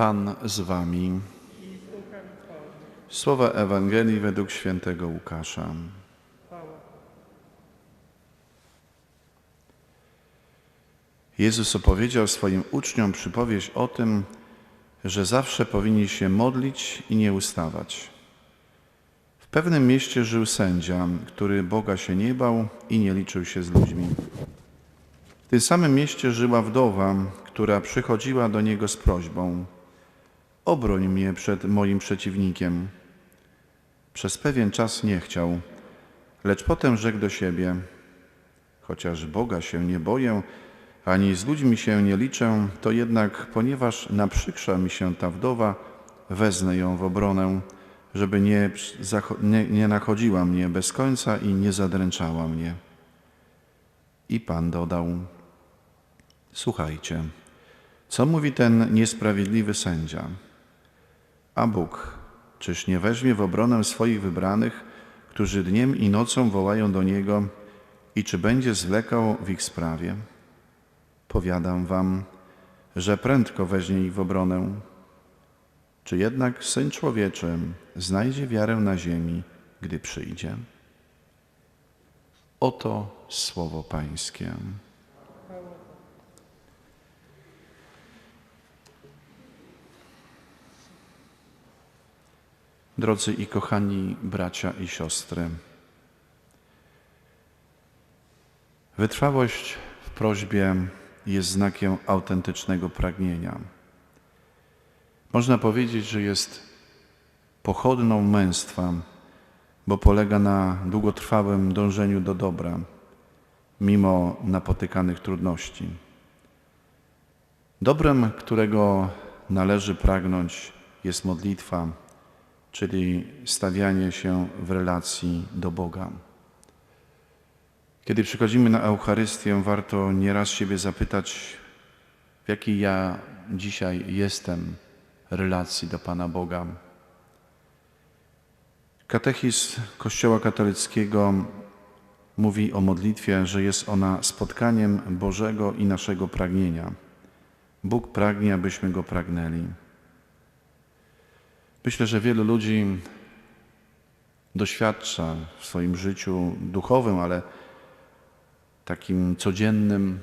Pan z wami. Słowa Ewangelii według świętego Łukasza. Jezus opowiedział swoim uczniom przypowieść o tym, że zawsze powinni się modlić i nie ustawać. W pewnym mieście żył sędzia, który Boga się nie bał i nie liczył się z ludźmi. W tym samym mieście żyła wdowa, która przychodziła do niego z prośbą: Obroń mnie przed moim przeciwnikiem. Przez pewien czas nie chciał, lecz potem rzekł do siebie: Chociaż Boga się nie boję, ani z ludźmi się nie liczę, to jednak, ponieważ naprzykrza mi się ta wdowa, wezmę ją w obronę, żeby nie, nie, nie nachodziła mnie bez końca i nie zadręczała mnie. I Pan dodał: Słuchajcie, co mówi ten niesprawiedliwy sędzia? A Bóg, czyż nie weźmie w obronę swoich wybranych, którzy dniem i nocą wołają do Niego, i czy będzie zwlekał w ich sprawie? Powiadam wam, że prędko weźmie ich w obronę. Czy jednak Syn Człowieczy znajdzie wiarę na ziemi, gdy przyjdzie? Oto słowo Pańskie. Drodzy i kochani bracia i siostry, wytrwałość w prośbie jest znakiem autentycznego pragnienia. Można powiedzieć, że jest pochodną męstwa, bo polega na długotrwałym dążeniu do dobra, mimo napotykanych trudności. Dobrem, którego należy pragnąć, jest modlitwa, czyli stawianie się w relacji do Boga. Kiedy przychodzimy na Eucharystię, warto nieraz siebie zapytać, w jakiej ja dzisiaj jestem relacji do Pana Boga. Katechizm Kościoła katolickiego mówi o modlitwie, że jest ona spotkaniem Bożego i naszego pragnienia. Bóg pragnie, abyśmy Go pragnęli. Myślę, że wielu ludzi doświadcza w swoim życiu duchowym, ale takim codziennym,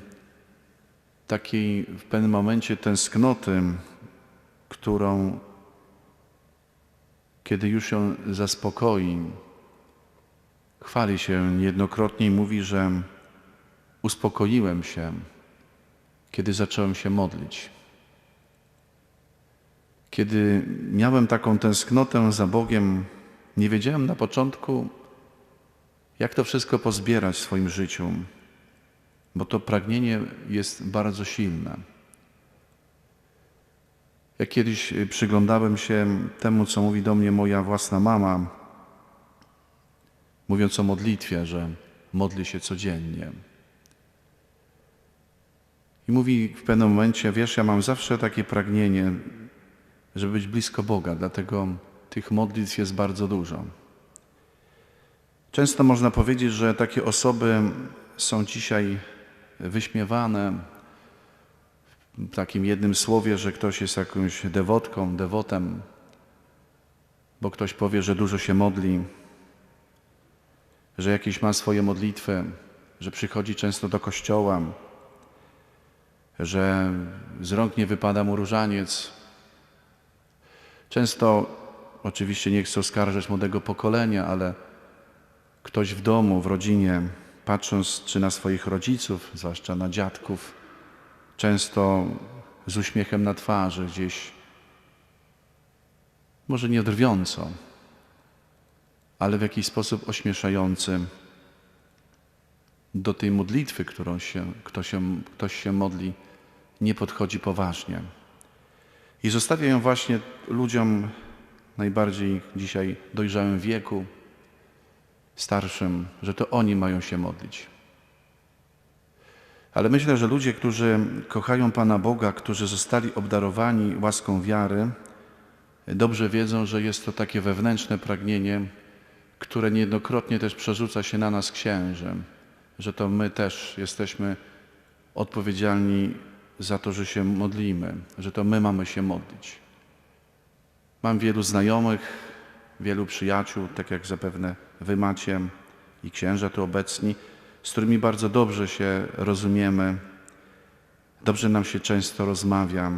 takiej w pewnym momencie tęsknoty, którą kiedy już ją zaspokoi, chwali się niejednokrotnie i mówi, że uspokoiłem się, kiedy zacząłem się modlić. Kiedy miałem taką tęsknotę za Bogiem, nie wiedziałem na początku, jak to wszystko pozbierać w swoim życiu, bo to pragnienie jest bardzo silne. Ja kiedyś przyglądałem się temu, co mówi do mnie moja własna mama, mówiąc o modlitwie, że modli się codziennie. I mówi w pewnym momencie, wiesz, ja mam zawsze takie pragnienie, żeby być blisko Boga, dlatego tych modlitw jest bardzo dużo. Często można powiedzieć, że takie osoby są dzisiaj wyśmiewane w takim jednym słowie, że ktoś jest jakąś dewotką, dewotem, bo ktoś powie, że dużo się modli, że jakieś ma swoje modlitwy, że przychodzi często do kościoła, że z rąk nie wypada mu różaniec. Często, oczywiście nie chcę oskarżać młodego pokolenia, ale ktoś w domu, w rodzinie, patrząc czy na swoich rodziców, zwłaszcza na dziadków, często z uśmiechem na twarzy, gdzieś może nie drwiąco, ale w jakiś sposób ośmieszający do tej modlitwy, którą się, kto się, ktoś się modli, nie podchodzi poważnie. I zostawia ją właśnie ludziom najbardziej dzisiaj dojrzałym wieku, starszym, że to oni mają się modlić. Ale myślę, że ludzie, którzy kochają Pana Boga, którzy zostali obdarowani łaską wiary, dobrze wiedzą, że jest to takie wewnętrzne pragnienie, które niejednokrotnie też przerzuca się na nas księżem, że to my też jesteśmy odpowiedzialni za to, że się modlimy, że to my mamy się modlić. Mam wielu znajomych, wielu przyjaciół, tak jak zapewne wy macie i księża tu obecni, z którymi bardzo dobrze się rozumiemy, dobrze nam się często rozmawia.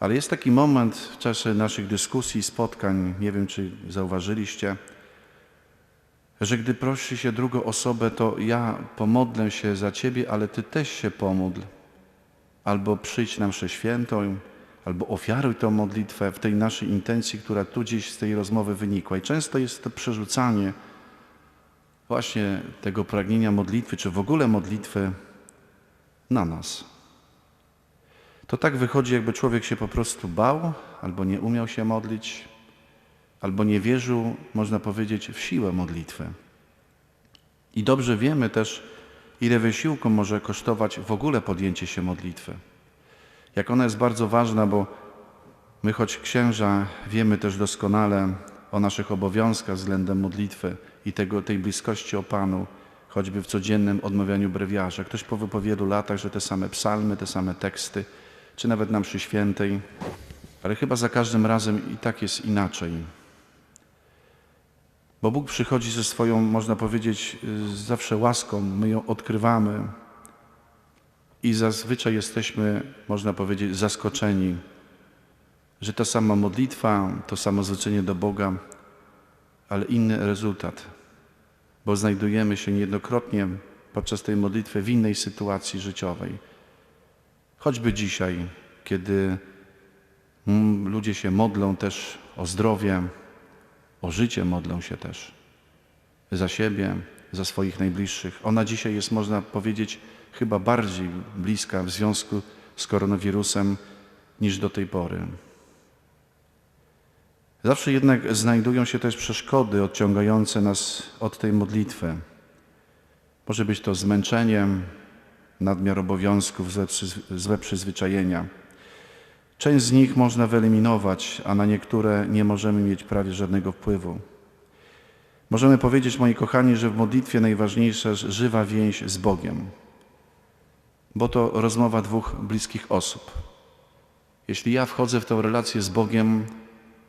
Ale jest taki moment w czasie naszych dyskusji, spotkań, nie wiem czy zauważyliście, że gdy prosi się drugą osobę, to ja pomodlę się za Ciebie, ale Ty też się pomódl. Albo przyjdź na mszę świętą, albo ofiaruj tę modlitwę w tej naszej intencji, która tu gdzieś z tej rozmowy wynikła. I często jest to przerzucanie właśnie tego pragnienia modlitwy, czy w ogóle modlitwy na nas. To tak wychodzi, jakby człowiek się po prostu bał, albo nie umiał się modlić, albo nie wierzył, można powiedzieć, w siłę modlitwy. I dobrze wiemy też, ile wysiłku może kosztować w ogóle podjęcie się modlitwy. Jak ona jest bardzo ważna, bo my, choć księża, wiemy też doskonale o naszych obowiązkach względem modlitwy i tego, tej bliskości o Panu, choćby w codziennym odmawianiu brewiarza. Ktoś powie po wielu latach, że te same psalmy, te same teksty, czy nawet na mszy świętej, ale chyba za każdym razem i tak jest inaczej. Bo Bóg przychodzi ze swoją, można powiedzieć, zawsze łaską, my ją odkrywamy i zazwyczaj jesteśmy, można powiedzieć, zaskoczeni, że ta sama modlitwa, to samo zwrócenie do Boga, ale inny rezultat, bo znajdujemy się niejednokrotnie podczas tej modlitwy w innej sytuacji życiowej. Choćby dzisiaj, kiedy ludzie się modlą też o zdrowie, o życie modlą się też za siebie, za swoich najbliższych. Ona dzisiaj jest, można powiedzieć, chyba bardziej bliska w związku z koronawirusem niż do tej pory. Zawsze jednak znajdują się też przeszkody odciągające nas od tej modlitwy. Może być to zmęczeniem, nadmiar obowiązków, złe przyzwyczajenia. Część z nich można wyeliminować, a na niektóre nie możemy mieć prawie żadnego wpływu. Możemy powiedzieć, moi kochani, że w modlitwie najważniejsza jest żywa więź z Bogiem, bo to rozmowa dwóch bliskich osób. Jeśli ja wchodzę w tę relację z Bogiem,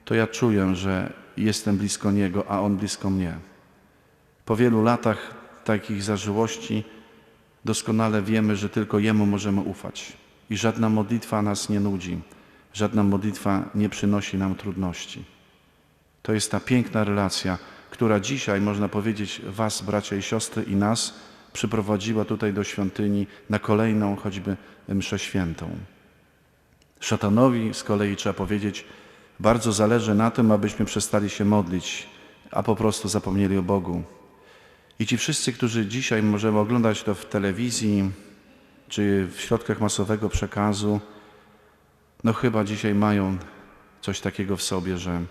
to ja czuję, że jestem blisko Niego, a On blisko mnie. Po wielu latach takich zażyłości doskonale wiemy, że tylko Jemu możemy ufać i żadna modlitwa nas nie nudzi, żadna modlitwa nie przynosi nam trudności. To jest ta piękna relacja, która dzisiaj, można powiedzieć, Was, bracia i siostry, i nas przyprowadziła tutaj do świątyni na kolejną choćby mszę świętą. Szatanowi z kolei trzeba powiedzieć, bardzo zależy na tym, abyśmy przestali się modlić, a po prostu zapomnieli o Bogu. I ci wszyscy, którzy dzisiaj możemy oglądać to w telewizji czy w środkach masowego przekazu, no chyba dzisiaj mają coś takiego w sobie, że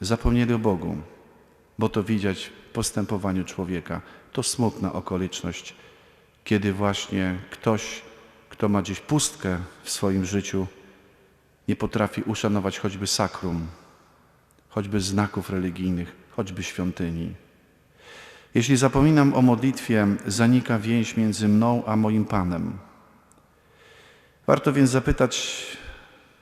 zapomnieli o Bogu, bo to widać w postępowaniu człowieka. To smutna okoliczność, kiedy właśnie ktoś, kto ma gdzieś pustkę w swoim życiu, nie potrafi uszanować choćby sakrum, choćby znaków religijnych, choćby świątyni. Jeśli zapominam o modlitwie, zanika więź między mną a moim Panem. Warto więc zapytać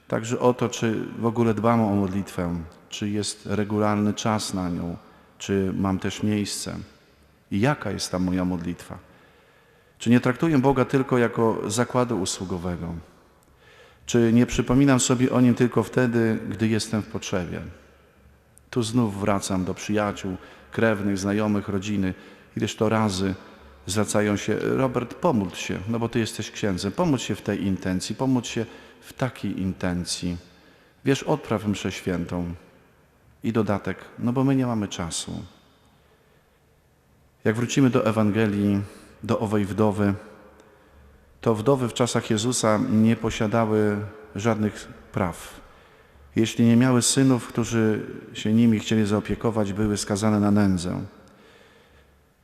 także o to, czy w ogóle dbam o modlitwę, czy jest regularny czas na nią, czy mam też miejsce i jaka jest ta moja modlitwa. Czy nie traktuję Boga tylko jako zakładu usługowego? Czy nie przypominam sobie o Nim tylko wtedy, gdy jestem w potrzebie? Tu znów wracam do przyjaciół, krewnych, znajomych, rodziny. Ileż to razy zwracają się, Robert, pomódl się, no bo Ty jesteś księdzem, pomódl się w tej intencji, pomódl się w takiej intencji. Wiesz, odpraw mszę świętą. I dodatek, no bo my nie mamy czasu. Jak wrócimy do Ewangelii, do owej wdowy, to wdowy w czasach Jezusa nie posiadały żadnych praw. Jeśli nie miały synów, którzy się nimi chcieli zaopiekować, były skazane na nędzę.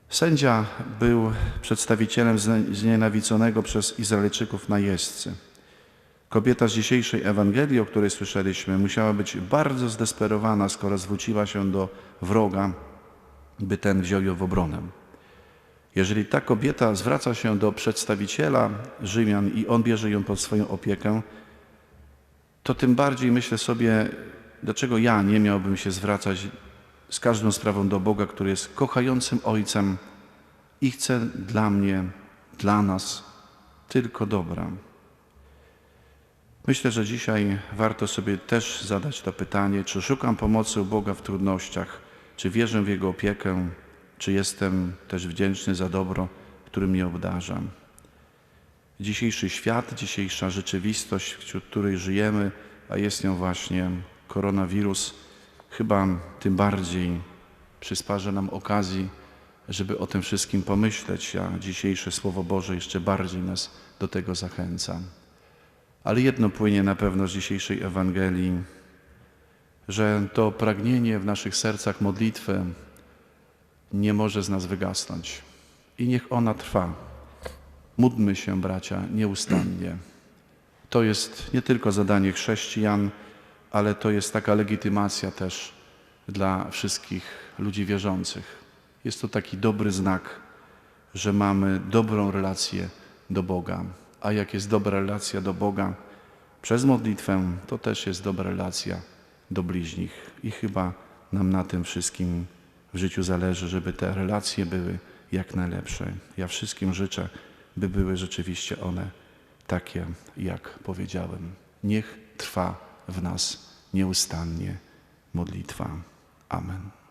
Sędzia był przedstawicielem znienawidzonego przez Izraelczyków najeźdźcy. Kobieta z dzisiejszej Ewangelii, o której słyszeliśmy, musiała być bardzo zdesperowana, skoro zwróciła się do wroga, by ten wziął ją w obronę. Jeżeli ta kobieta zwraca się do przedstawiciela Rzymian i on bierze ją pod swoją opiekę, to tym bardziej myślę sobie, dlaczego ja nie miałbym się zwracać z każdą sprawą do Boga, który jest kochającym Ojcem i chce dla mnie, dla nas tylko dobra. Myślę, że dzisiaj warto sobie też zadać to pytanie, czy szukam pomocy u Boga w trudnościach, czy wierzę w Jego opiekę, czy jestem też wdzięczny za dobro, którym mnie obdarza. Dzisiejszy świat, dzisiejsza rzeczywistość, wśród której żyjemy, a jest nią właśnie koronawirus, chyba tym bardziej przysparza nam okazji, żeby o tym wszystkim pomyśleć, a dzisiejsze Słowo Boże jeszcze bardziej nas do tego zachęca. Ale jedno płynie na pewno z dzisiejszej Ewangelii, że to pragnienie w naszych sercach modlitwy nie może z nas wygasnąć. I niech ona trwa. Módlmy się, bracia, nieustannie. To jest nie tylko zadanie chrześcijan, ale to jest taka legitymacja też dla wszystkich ludzi wierzących. Jest to taki dobry znak, że mamy dobrą relację do Boga. A jak jest dobra relacja do Boga przez modlitwę, to też jest dobra relacja do bliźnich. I chyba nam na tym wszystkim w życiu zależy, żeby te relacje były jak najlepsze. Ja wszystkim życzę, by były rzeczywiście one takie, jak powiedziałem. Niech trwa w nas nieustannie modlitwa. Amen.